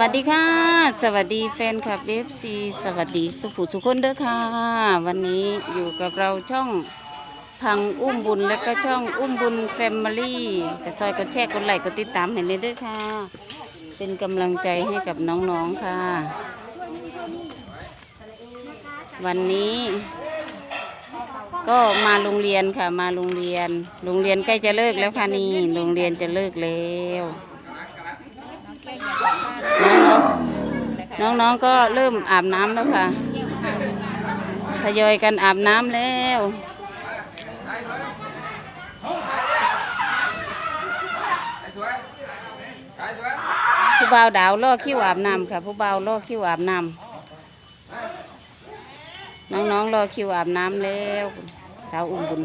สวัสดีค่ะ สวัสดีแฟนคลับเอฟซีสวัสดีสุขุสุขคนเด้อค่ะ วันนี้อยู่กับเราช่องพังอุ้มบุญและก็ช่องอุ้มบุญแฟมิลี่กระซอยกดแชร์กดไลค์กดติดตามให้เลยเด้อค่ะ เป็นกำลังใจให้กับน้องๆค่ะ วันนี้ ก็มาโรงเรียนค่ะมาโรงเรียน โรงเรียนใกล้จะเลิกแล้วค่ะนี่โรงเรียนจะเลิกแล้ว น้องๆก็เริ่มอาบน้ำแล้วค่ะทยอยกันอาบน้ำแล้วผู้บ่าวดาวล่อคิ้วอาบน้ำค่ะผู้บ่าวล่อคิ้วอาบน้ำน้องๆรอคิวอาบน้ำแล้วสาวอุ้มบุญ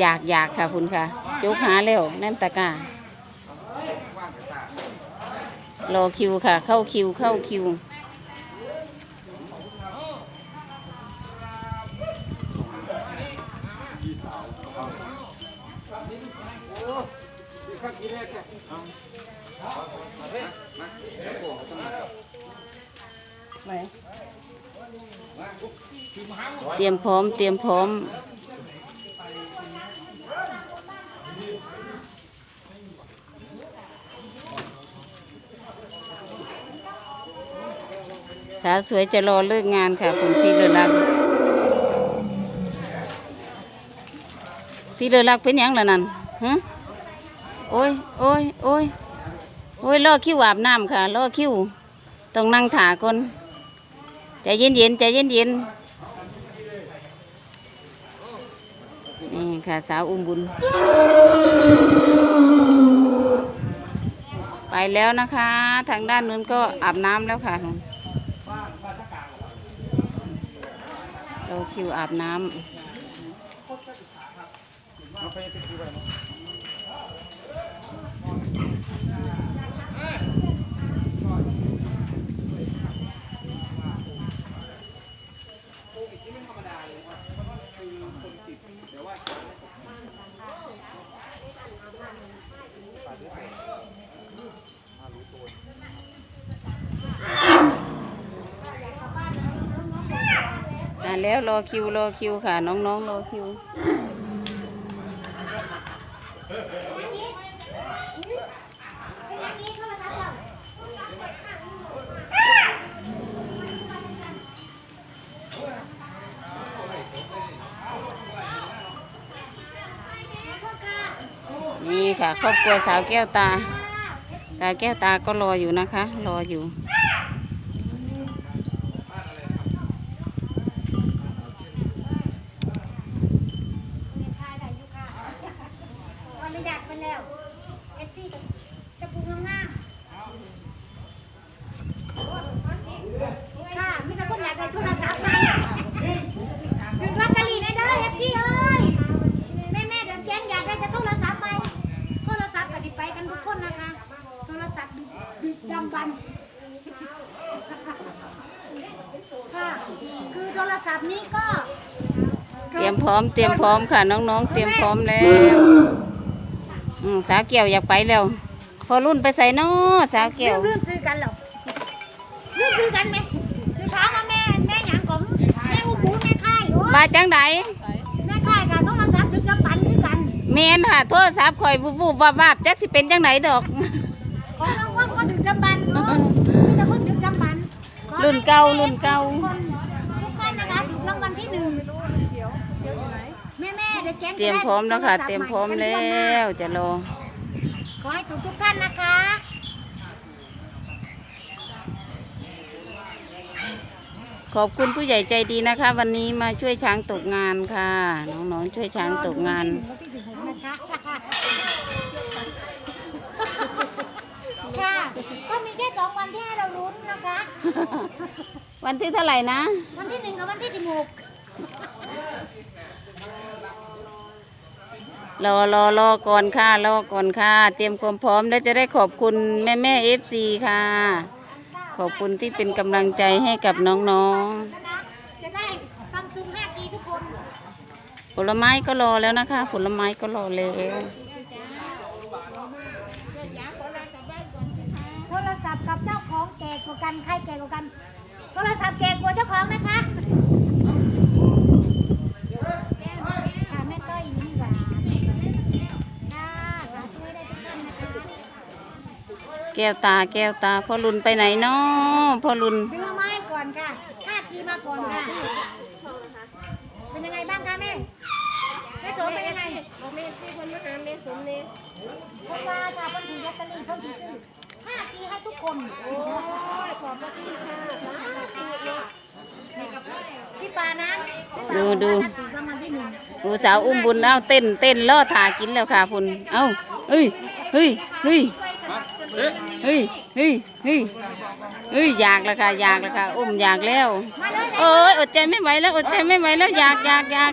อยากอยากค่ะคุณค่ะ จุกหาเร็วนั่นตะกร้ารอคิวค่ะ เข้าคิวเข้าคิว เตรียมพร้อมเตรียมพร้อม สาวสวยจะรอเลิกงานค่ะ คุณพี่เลือรักพี่เลือรักเป็นยังล่ะนั่นฮะโอ้ยโอ้ยโอ้ยโอ้ยรอคิวอาบน้ำค่ะรอคิวต้องนั่งถาก่อนใจเย็นเย็นใจเย็นเย็นนี่ค่ะสาวอุ้มบุญ ไปแล้วนะคะ ทางด้านนู้นก็อาบน้ำแล้วค่ะ ราคิวอาบน้ำ อ่าแล้วรอคิวรอคิวค่ะ น้องๆรอคิว นี่ค่ะ ครอบครัวสาวแก้วตา สาวแก้วตาก็รออยู่นะคะ รออยู่ วันนี้ดักไปแล้ว เอฟซีจะปรุงงามๆค่ะมีแต่คนอยากได้โทรศัพท์ใหม่ถึงลอตเตอรี่ได้เด้อเอฟซีเอ้ย แม่แม่ๆเดินแจ้งอยากได้จะโทรศัพท์ใหม่โทรศัพท์ก็ไดิไปกันทุกคนนะคะ โทรศัพท์ดึกดำบรรพ์ค่ะ คือโทรศัพท์นี้ก็ เต รียมพร้อมเตรียมพร้อมค่ะ น้องๆ เตรียมพร้อมแล้ว อืมสาวเกี่ยวอยากไปแล้ว พอรุ่นไปใส่นอสาวเกี่ยวเรื่องซื้อกันเหรอเรื่องซื้อกันไหมคือถามว่าแม่แม่หยังของแม่อุบูแม่ค่ายโอ้ยมาจังไดแม่ค่ายค่ะโทรศัพท์ดึกดำบรรพ์คือกันเมนค่ะโทรศัพท์ข่อยวูบวูบวาบวาบจักสิเป็นจังไหนดอกของน้องว่าก็ดึกดำบรรพ์เนาะมีแต่คนดึกดำบรรพ์ขอให้รุ่นเก่ารุ่นเก่า ทุกคนทุกท่านนะคะถูกรางวัลที่หนึ่งแม่ แม่ๆเดี๋ยวแจ้งเตรียมพร้อมแล้วค่ะ เตรียมพร้อมแล้วจะรอขอให้ถูกทุกท่านนะคะขอบคุณผู้ใหญ่ใจดีนะคะ วันนี้มาช่วยช้างตกงานค่ะ น้องๆช่วยช้างตกงาน ค่ะก็มีแค่สองวันที่ให้เราลุ้นนะคะ วันที่เท่าไหร่นะ วันที่หนึ่งกับวันที่สิบหก รอรอรอก่อนค่ะรอก่อนค่ะ เตรียมความพร้อมแล้วจะได้ขอบคุณแม่แม่เอฟซีค่ะ ขอบคุณที่เป็นกำลังใจให้กับน้องนะคะจะได้ซัมซุง 5G ทุกคนผลไม้ก็รอแล้วนะคะ ผลไม้ก็รอแล้ว โทรศัพท์กับเจ้าของแก่กว่ากัน ใครแก่กว่ากัน โทรศัพท์แก่กว่าเจ้าของนะคะแม่ต้อยยิ้มหวานค่ะสาธุได้ทุกท่านนะคะ แก้วตาแก้วตาพ่อรุนไปไหนเนาะพ่อรุนซื้อไม้ก่อนค่ะท่าทีมาก่อนค่ะ เป็นยังไงบ้างคะแม่ แม่โสมเป็นยังไงแม่ซื้อคนมาหาแม่สมเนี่ยคนว่าค่ะคนถือลอตเตอรี่คนถือซื้อท่าทีให้ทุกคน โอ้ยขอบพระคุณค่ะพี่ปานะพี่ปาดูดูถูกรางวัลที่หนึ่งดูสาวอุ้มบุญเอาเต้นเต้นล่อถากินแล้วค่ะคุณเอ้าเฮ้ยเฮ้ยเฮ้ย เฮ้ยเฮ้ยเฮ้ยเฮ้ยอยากแล้วค่ะอยากแล้วค่ะอุ้มอยากแล้วมาเลยเอ้ยอดใจไม่ไหวแล้วอดใจไม่ไหวแล้วอยากอยากอยาก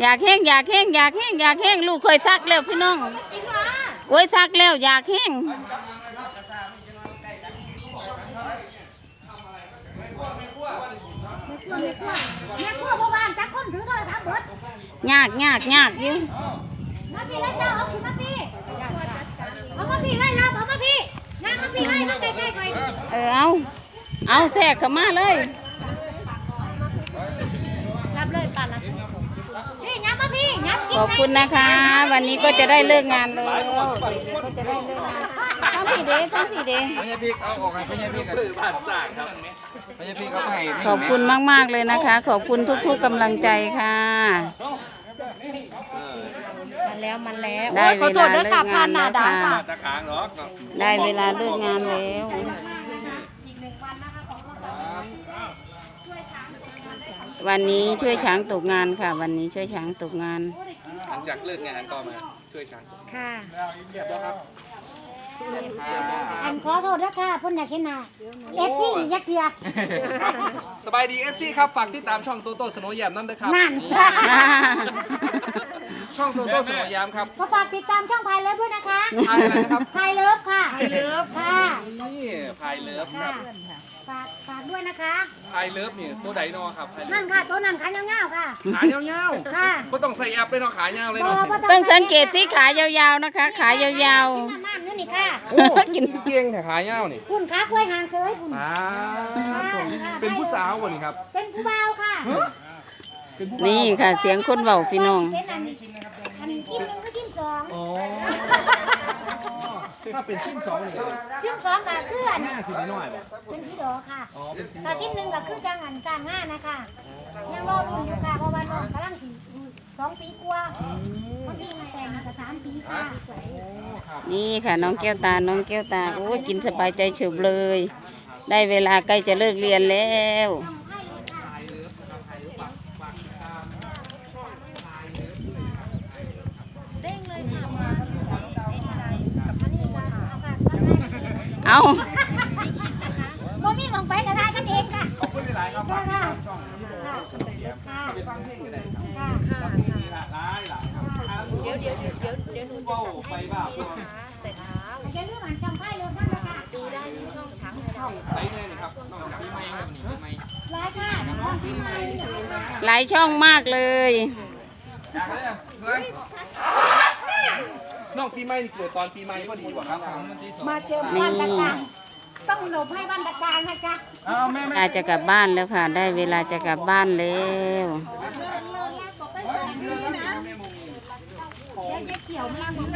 อยากแห้งอยากแห้งอยากแห้งอยากแห้งลูกเคยซักแล้วพี่น้องจริงเหรอโอ้ยซักแล้วอยากแห้งแม่ครัวแม่ครัวแม่ครัวเมื่อวานจักคนถือโทรศัพท์เบิดยากยากยากอยู่ม เออเอาเอาแทรกเข้ามาเลย รับเลยปันละพี่ยับมาพี่ยับกินขอบคุณนะคะ วันนี้ก็จะได้เลิกงานแล้วก็จะได้เลิกงานทั้งสี่เดย์ทั้งสี่เดย์พญาพิกเอาออกให้พญาพิกกันผ่านสากครับพญาพิกเอาไปให้ขอบคุณมากๆเลยนะคะ ขอบคุณทุก ๆกำลังใจค่ะมัน แล้วมันแล้วได้เวลาเลิกงานแล้วค่ะ ตะขางหรอกได้เวลาเลิกงานแล้ววันนี้ช่วยช้างตกงานค่ะ วันนี้ช่วยช้างตกงาน หลังจากเลิกงานก็มาช่วยช้างค่ะ เสียบแล้วครับอันขอโทษนะค่ะเพ่นอยากเห็นหน้าเอฟซียักเทียสบายดี FC ครับฝากติดตามช่องโตโต้สโนว์แยมนั่นด้วยครับ นั่น ช่องโตโต้สโนว์แยมครับ ก็ฝากติดตามช่องพายเลิฟด้วยนะคะพายอะไรนะครับ พายเลิฟค่ะพายเลิฟค่ะนี่พายเลิฟคค่ะรับฝากฝากด้วยนะคะ พายเลิฟนี่ตัวใดเนอครับพายเลินั่ฟนค่ะตัวนั้นขายเงาๆค่ะ ขายาวค่ะๆก็ต้องใส่แอปเลยเนาะขายาวเลยบ่เนาะบ่ต้องสังเกตที่ขายาวๆนะคะ ขายาวน้ำมันนี่นี่ค่ะ โอ้กินเก่งแต่ขายาวนี่คุณค้ากล้วยหางเสยคุณ อ่าเป็นผู้สาววะนี่ครับ เป็นผู้บ่าวค่ะๆ นี่ค่ะ เสียงคนเบาพี่น้องเป็นอันอันชิ้นหนึ่งก็ชิ้นสองอ๋อถ้าเป็นชิ้นสองนี่ชิ้นสองก็คืออันหน้าสิน้อยบ่เป็นสีดอค่ะอ๋อเป็นสีถ้าชิ้นหนึ่งก็คือจังอันจางง่านะคะยังรอรุ่นอยู่ค่ะเพราะว่าน้องกำลังสิสองปีกว่าคนที่มาแต่งก็สามปีค่ะนี่ค่ะน้องแก้วตา น้องแก้วตา โอ้ยกินสบายใจเฉบเลย ได้เวลาใกล้จะเลิกเรียนแล้ว เอาโมมี่มองไปกระดากันเองค่ะขอบคุณหลายๆครับค่ะค่ะช่องยูทูบค่ะค่ะไปฟังเพลงกันได้ค่ะนี่ละหลายหลายครับเดี๋ยวเดี๋ยวเดี๋ยวเดี๋ยวเดี๋ยวหนูจะไปบ้าอย่าลืมอ่านจำไพ่เลยท่านนะคะดูได้ที่ช่องช้างเราใส่เลยนะครับน้องปีใหม่ครับนี่ปีใหม่ร้ายค่ะน้องพี่ใหม่หลายช่องมากเลยอยากเลยเลยน้อง ปีใหม่นี่เกิดตอนปีใหม่พอดีกว่าครับมาเจอบ้านตะการต้องหลบให้บ้านตะการนะจ๊ะอ้าวแม่แม่อาจจะกลับบ้านแล้วค่ะ ได้เวลาจะกลับบ้านแล้ว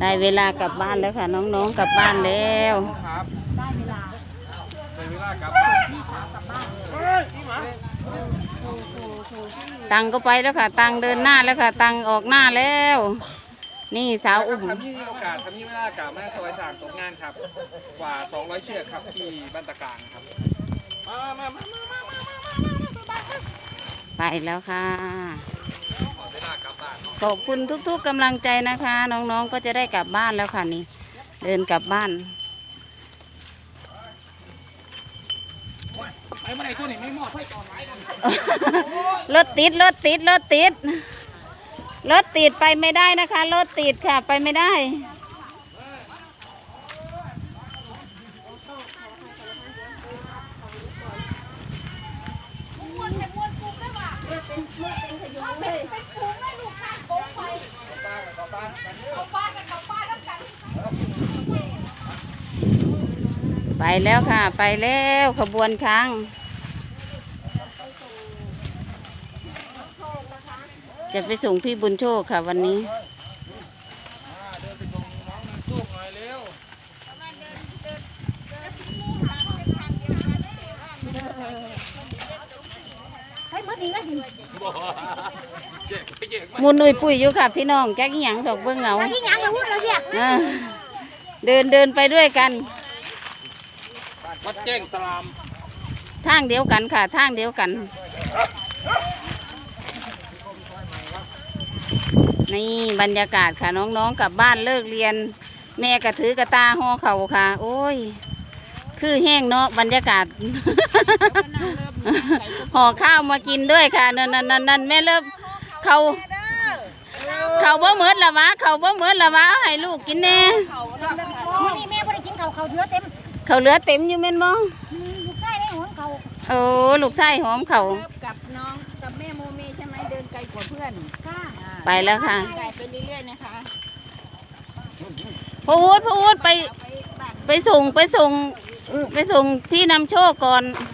ได้เวลากลับบ้านแล้วค่ะ น้องๆกลับบ้านแล้วครับได้เวลาในเวลากลับตังก็ไปแล้วค่ะ ตังเดินหน้าแล้วค่ะ ตังออกหน้าแล้ว นี่สาวอุ้มทำที่มีโอกาสทำที่เวลากลับมาซอยสางตกงานครับ กว่า 200 เชือกครับที่บ้านตะกลางครับมามามามามามามาไปแล้วค่ะเวลากลับบ้าน ขอบคุณทุกๆกำลังใจนะคะ น้องๆก็จะได้กลับบ้านแล้วค่ะนี่ เดินกลับบ้านไอ้เมื่อไหร่ตัวนี้ไม่มอดให้ก่อนไหมรถติดรถติดรถติด รถติดไปไม่ได้นะคะรถติดค่ะไปไม่ได้ ไปแล้วค่ะ ไปแล้วขบวนครั้ง จะไปส่งพี่บุญโชคค่ะวันนี้เดินไปส่งน้องนางสู้หน่อยเร็วเฮ้ยเมื่อดีก็ดีเจ๊กไปเจ๊กมามุนอุยปุยอยู่ค่ะพี่น้องแจ๊กอีหยังดอกเบื้องเหงาแล้วที่ยังจะพูดเลยเนี่ยเออเดินเดินไปด้วยกัน วัดแจ้งสลามทางเดียวกันค่ะ ทางเดียวกัน นี่บรรยากาศค่ะน้องๆกลับบ้านเลิกเรียน แม่กระถือกระตาห่อเข่าค่ะ โอ้ย คือแห้งเนาะบรรยากาศ ห่อข้าวมากินด้วยค่ะนั่นนั่นนั่นนั่นแม่เริ่มเขาเขาบ่เหมือนละวะเขาบ่เหมือนละวะเอาให้ลูกกินแน่มื่อนี้แม่ไม่ได้กินเขาเขาเนื้อเต็มเขาเหลือเต็มอยู่แม่นบ่อยู่ใกล้ได้หัวเขาโอ้ลูกชายหอมเขาเลิฟกับน้อง กับแม่โมเมใช่ไหมเดินไกลกว่าเพื่อนค่ะอ่าไปแล้วค่ะ ไกลไปเรื่อยๆนะคะพูดพูดไปไปบ้านไปส่งไปส่งไปส่งพี่นำโชคก่อนอ่า